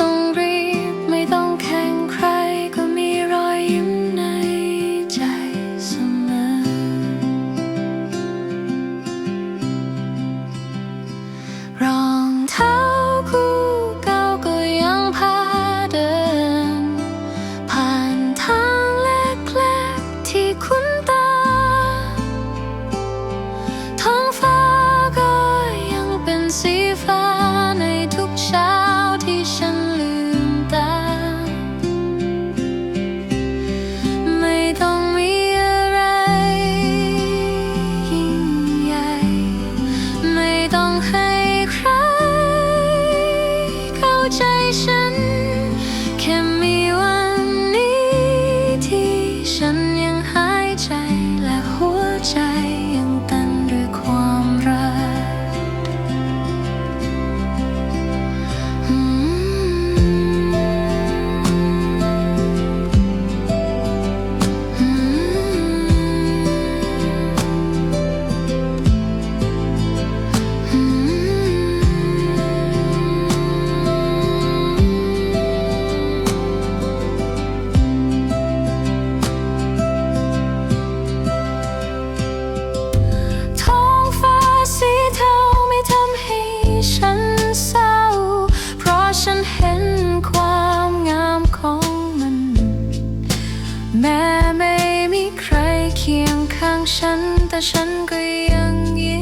ต้องรีบไม่ต้องแข่งใครก็มีรอยยิ้มในใจเสมอ รองเท้าคู่เก่าก็ยังพาเดิน ผ่านทางเล็กๆที่คุ้นตา ท้องฟ้าก็ยังเป็นสี ข้างฉัน แต่ฉันก็ยังยิ้ม